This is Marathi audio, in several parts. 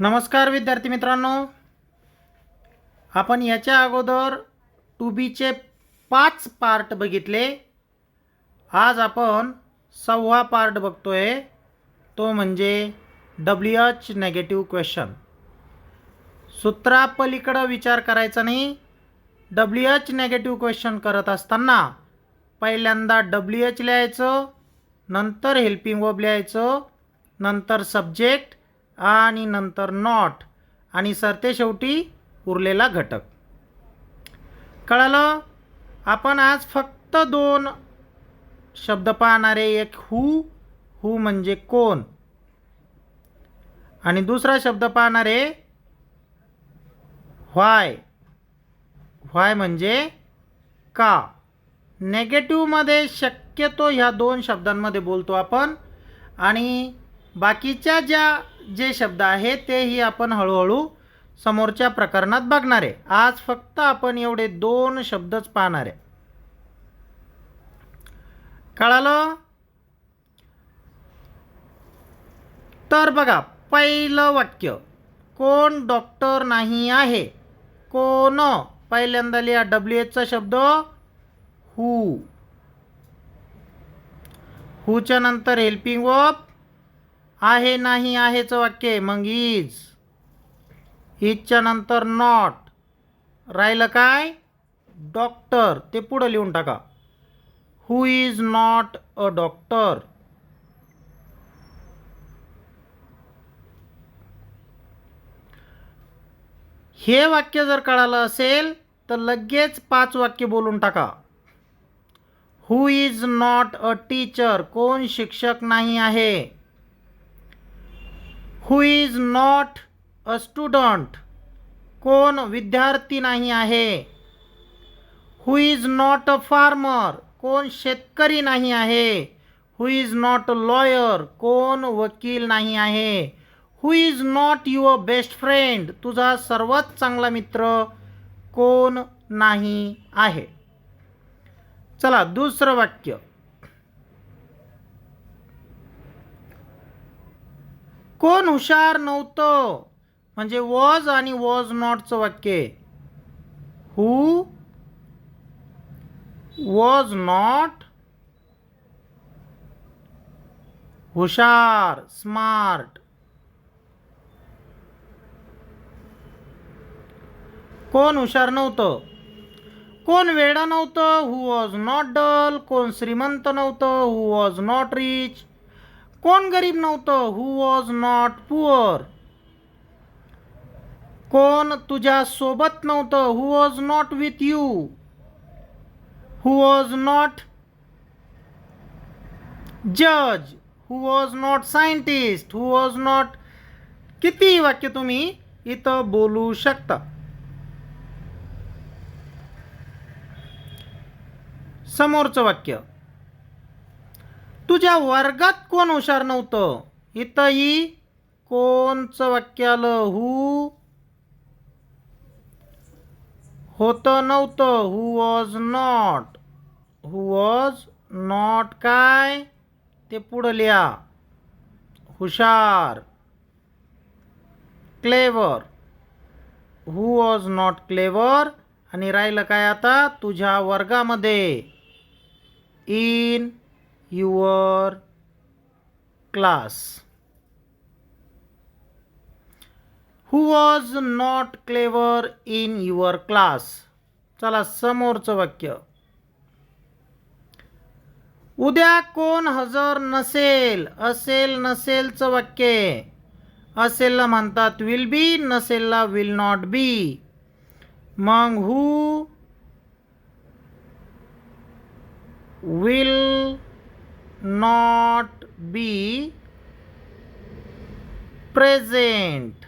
नमस्कार विद्यार्थी मित्रांनो. आपण याच्या अगोदर टू बीचे पाच पार्ट बघितले. आज आपण सहावा पार्ट बघतोय. तो म्हणजे डब्ल्यू एच नेगेटिव्ह क्वेश्चन सूत्रापलीकडं विचार करायचा नाही. डब्ल्यू एच नेगेटिव्ह क्वेश्चन करत असताना पहिल्यांदा डब्ल्यू एच लिहायचं नंतर हेल्पिंग वब लिहायचं नंतर सब्जेक्ट आणि नंतर नॉट. आणि सरते शेवटी उरलेला घटक. कळालं? आपण आज फक्त दोन शब्द पाहणारे एक हू हू म्हणजे कोण? आणि दुसरा शब्द पाहणारे व्हाय. व्हाय म्हणजे का? नेगेटिव्हमध्ये शक्यतो ह्या दोन शब्दांमध्ये बोलतो आपण. आणि बाकीच्या ज्या जे शब्द आहेत तेही आपण हळूहळू समोरच्या प्रकरणात बघणार आहे. आज फक्त आपण एवढे दोन शब्दच पाहणार आहे. कळालं? तर बघा पहिलं वाक्य. कोण डॉक्टर नाही आहे? कोण? पहिल्यांदा लिहा डब्ल्यू एचचा शब्द. हू. हूच्या नंतर हेल्पिंग वर्ब आहे नाही आहेचं वाक्य आहे. मग इज इजच्या नंतर नॉट राहिलं काय? डॉक्टर ते पुढं लिहून टाका. Who is not a doctor हे वाक्य जर कळालं असेल तर लगेच पाच वाक्य बोलून टाका. Who is not a teacher कोण शिक्षक नाही आहे? Who is not a student कोण विद्यार्थी नाही आहे? Who is not a farmer कोण शेतकरी नाही आहे? Who is not a lawyer कोण वकील नाही आहे? Who is not your best friend तुझा सर्वात चांगला मित्र कोण नाही आहे? चला दुसरं वाक्य. कोण हुशार नव्हतं. म्हणजे वॉज आणि वॉज नॉटचं वाक्य हू वॉज नॉट हुशार स्मार्ट कोण हुशार नव्हतं. कोण वेडा नव्हतं. हू वॉज नॉट डल कोण श्रीमंत नव्हतं. हू वॉज नॉट रिच कोण गरीब नव्हतं? हू वॉज नॉट पुअर कोण तुझ्या सोबत नव्हतं? Who was not with you who was not जज who was not scientist who was not किती वाक्य तुम्ही इथं बोलू शकता? समोरचं वाक्य. तुझ्या वर्गात कोण हुशार नव्हतं? इथंही कोणचं वाक्य आलं हू? होतं नव्हतं. Who was not who was not काय? ते पुढं लिहा. हुशार. Clever who was not clever आणि राहिलं काय आता? तुझ्या वर्गामध्ये. In your class. Who was not clever in your class चला समोरचं वाक्य. उद्या कोण हजर नसेल? असेल नसेलचं वाक्य. असेलला म्हणतात विल बी नसेलला विल नॉट बी मग who will not be present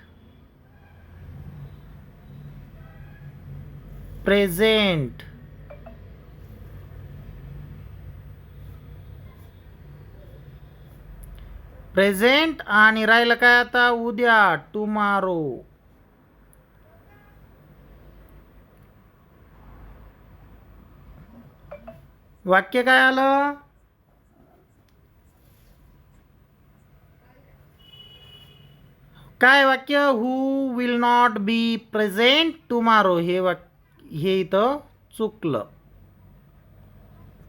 present present आणि राहिलं काय आता? उद्या टुमारो वाक्य काय आलं? काय वाक्य? Who will not be present tomorrow हे वाक हे इथं चुकलं.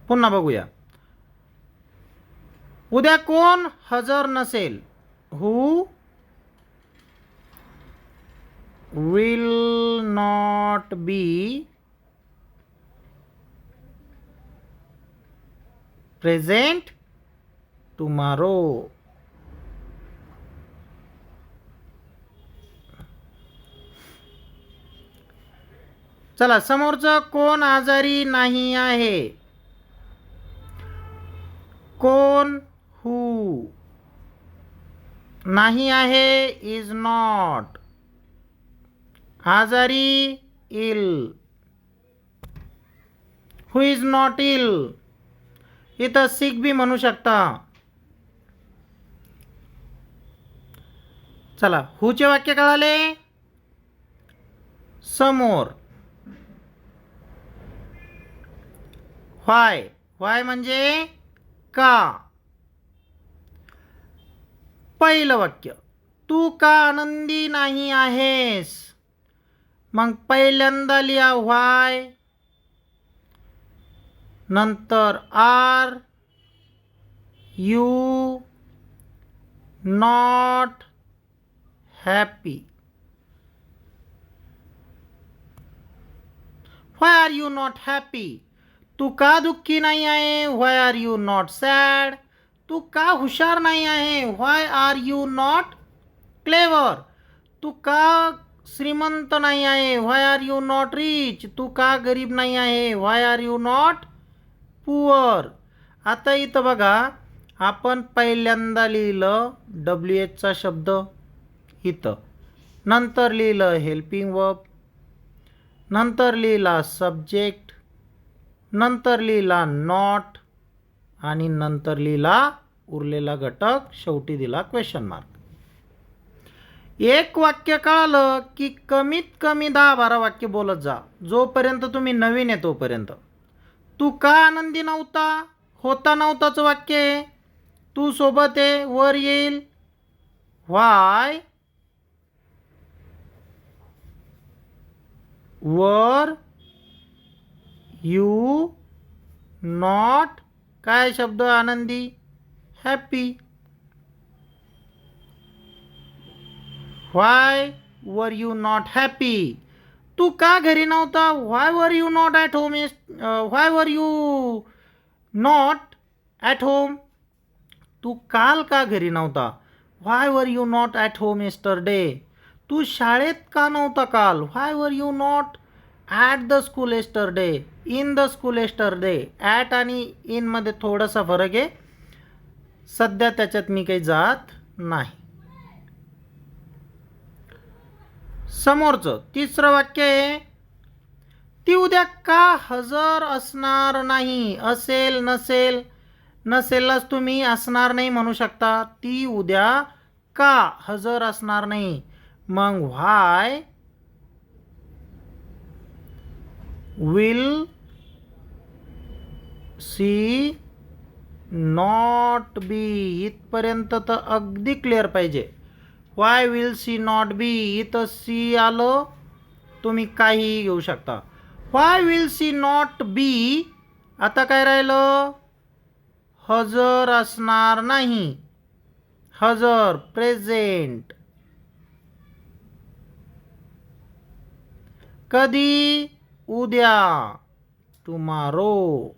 पुन्हा बघूया. उद्या कोण हजर नसेल? Who will not be present tomorrow चला समोरचं कोण आजारी नाही आहे? कोण हू? नाही आहे इज नॉट आजारी इल. हु इज नॉट इल इथं सिक बी म्हणू शकता. चला हुचे वाक्य कळाले? समोर. व्हाय व्हाय म्हणजे? का? पहिलं वाक्य. तू का आनंदी नाही आहेस? मग पहिल्यांदा लिहा व्हाय नंतर are you not happy why are you not happy तू का दुःखी नाही आहे? Why are you not sad तू का हुशार नाही आहे? Why are you not clever तू का श्रीमंत नाही आहे? Why are you not rich तू का गरीब नाही आहे? Why are you not poor आता इथं बघा आपण पहिल्यांदा लिहिलं डब्ल्यू एचचा शब्द इथं. नंतर लिहिलं हेल्पिंग वर्ब नंतर लिहिला सब्जेक्ट नंतर लिहिला नॉट आणि नंतर लिहिला उरलेला घटक. शेवटी दिला क्वेश्चन मार्क एक वाक्य कळालं की कमीत कमी दहा बारा वाक्य बोलत जा. जोपर्यंत तुम्ही नवीन आहे तोपर्यंत. तू का आनंदी नव्हता? होता नव्हताचं वाक्य. आहे तू सोबत आहे वर येईल. व्हाय वर यू नॉट काय शब्द आनंदी? Happy. Why were you not happy? तू का घरी नव्हता? Why were you not at home is why were you not at home? तू काल का घरी नव्हता? Why were you not at home yesterday तू शाळेत का नव्हता काल? Why were you not at the school yesterday in the school yesterday at आणि इनमध्ये थोडासा फरक आहे. सध्या त्याच्यात मी काही जात नाही. समोरचं तिसरं वाक्य आहे ती उद्या का हजर असणार नाही? असेल नसेल? नसेलच तुम्ही असणार नाही म्हणू शकता. ती उद्या का हजर असणार नाही? मग why will she not be इथपर्यंत तर अगदी क्लिअर पाहिजे. Why will she not be इथं सी आलं तुम्ही काहीही घेऊ शकता. Why will she not be आता काय राहिलं? हजर असणार नाही. हजर प्रेझेंट कधी? उद्या टुमारो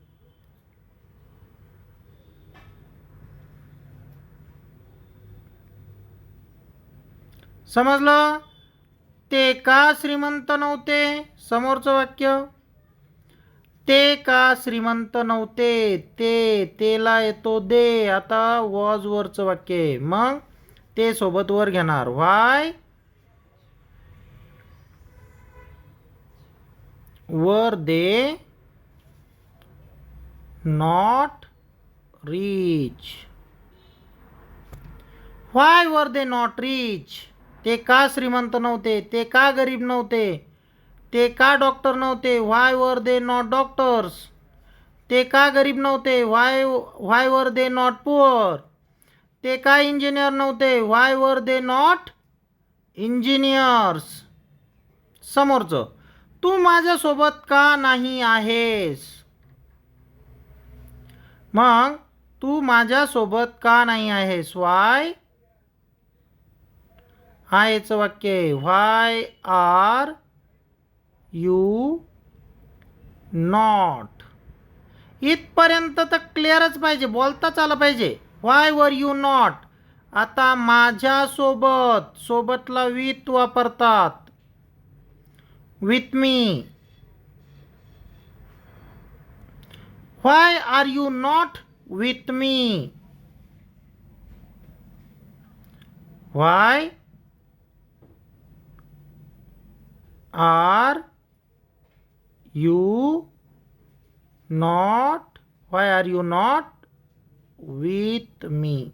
समजलं? ते का श्रीमंत नव्हते? समोरचं वाक्य. ते का श्रीमंत नव्हते? ते तेला येतो दे. आता वॉज वरचं वाक्य आहे. मग? ते सोबत वर घेणार. व्हाय वर दे नॉट रीच वाय वर दे नॉट रीच ते का श्रीमंत नव्हते? ते का गरीब नव्हते? ते का डॉक्टर नव्हते? वाय वर दे नॉट डॉक्टर्स ते का गरीब नव्हते? वाय व्हाय वर दे नॉट पुअर ते का इंजिनियर नव्हते? वाय वर दे नॉट इंजिनियर्स समोरचं. तू माझ्यासोबत का नाही आहेस? मग तू माझ्यासोबत का नाही आहेस? वाय हा याचं वाक्य आहे. व्हाय आर यू नॉट इथपर्यंत तर क्लिअरच पाहिजे. बोलताच आलं पाहिजे. व्हाय वर यू नॉट आता माझ्यासोबत सोबतला विथ वापरतात. with me. Why are you not with me? Why are you not? Why are you not with me?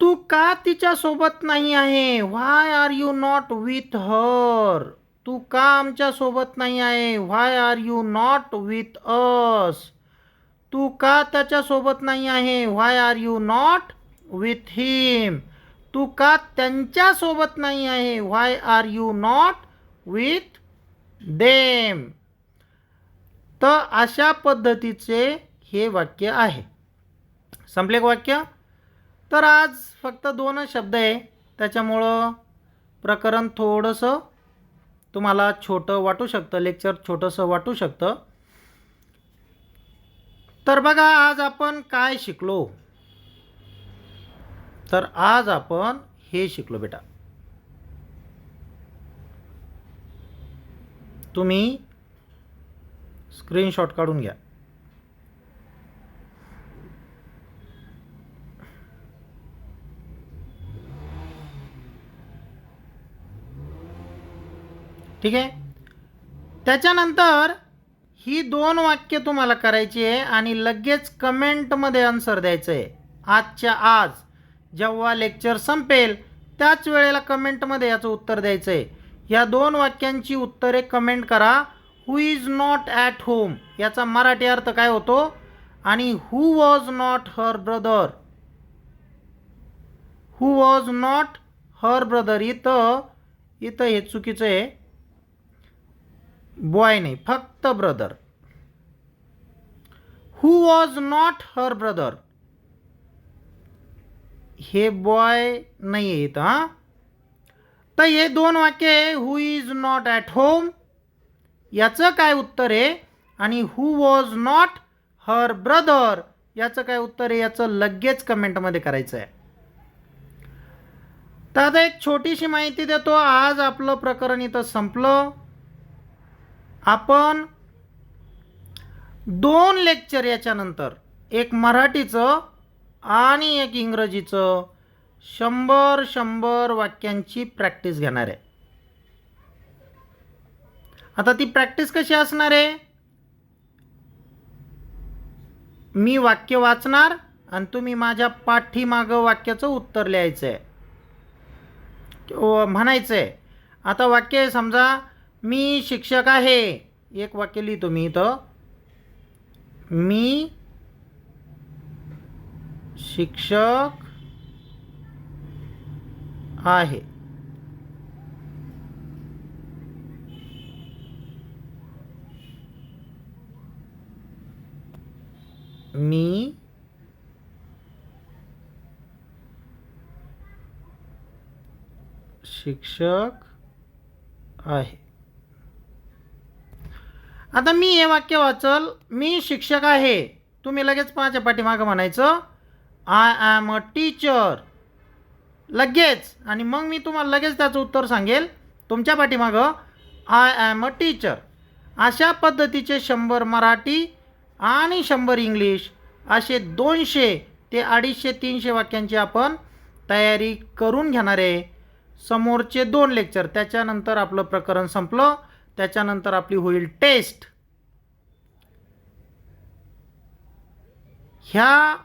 तू का तिच्या सोबत नाही आहे? Why are you not with her तू का आमच्यासोबत नाही आहे? Why are you not with us तू का त्याच्यासोबत नाही आहे? Why are you not with him तू का त्यांच्यासोबत नाही आहे? Why are you not with them तर अशा पद्धतीचे हे वाक्य आहे. संपले वाक्य? तर आज फक्त दोनच शब्द आहे. त्याच्यामुळं प्रकरण थोडंसं तुम्हाला छोटं वाटू शकतं लेक्चर छोटंसं वाटू शकतं. तर बघा आज आपण काय शिकलो? तर आज आपण हे शिकलो बेटा. तुम्ही स्क्रीनशॉट काढून घ्या. ठीक आहे? त्याच्यानंतर ही दोन वाक्य तुम्हाला करायची आहे आणि लगेच कमेंटमध्ये आन्सर द्यायचं आहे. आजच्या आज जेव्हा लेक्चर संपेल त्याच वेळेला कमेंटमध्ये याचं उत्तर द्यायचं आहे. या दोन वाक्यांची उत्तरे कमेंट करा. Who is not at home याचा मराठी अर्थ काय होतो? आणि who was not her brother who was not her brother इथं इथं हे चुकीचं आहे. बॉय नाही फक्त brother who was not her brother हे बॉय नाही आहे इथं हां? तर हे दोन वाक्य आहे who is not at home याचं काय उत्तर आहे? आणि who was not her brother याचं काय उत्तर आहे? याचं लगेच कमेंटमध्ये करायचं आहे. तर आता एक छोटीशी माहिती देतो. आज आपलं प्रकरण इथं संपलं. आपण दोन लेक्चर याच्यानंतर एक मराठीचं आणि एक इंग्रजीचं शंभर शंभर वाक्यांची प्रॅक्टिस घेणार आहे. आता ती प्रॅक्टिस कशी असणार आहे? मी वाक्य वाचणार आणि तुम्ही माझ्या पाठीमागं वाक्याचं उत्तर लिहायचं आहे म्हणायचं आहे आता वाक्य समजा मी शिक्षक आहे. एक वाक्य लिहितो मी इथं. मी शिक्षक आहे. मी शिक्षक आहे. आता मी हे वाक्य वाचल मी शिक्षक आहे. तुम्ही लगेच माझ्या पाठीमागं म्हणायचं आय ॲम अ टीचर लगेच. आणि मग मी तुम्हाला लगेच त्याचं उत्तर सांगेल. तुमच्या पाठीमागं आय ॲम अ टीचर अशा पद्धतीचे शंभर मराठी आणि शंभर इंग्लिश असे दोनशे ते अडीचशे तीनशे वाक्यांची आपण तयारी करून घेणार आहे. समोरचे दोन लेक्चर त्याच्यानंतर आपलं प्रकरण संपलं. त्याच्यानंतर आपली होईल टेस्ट. ह्या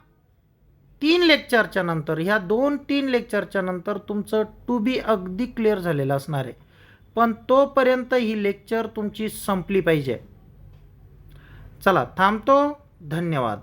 तीन लेक्चरच्या नंतर ह्या दोन तीन लेक्चरच्या नंतर तुमचं टू बी अगदी क्लिअर झालेलं असणार आहे. पण तोपर्यंत ही लेक्चर तुमची संपली पाहिजे. चला थांबतो. धन्यवाद.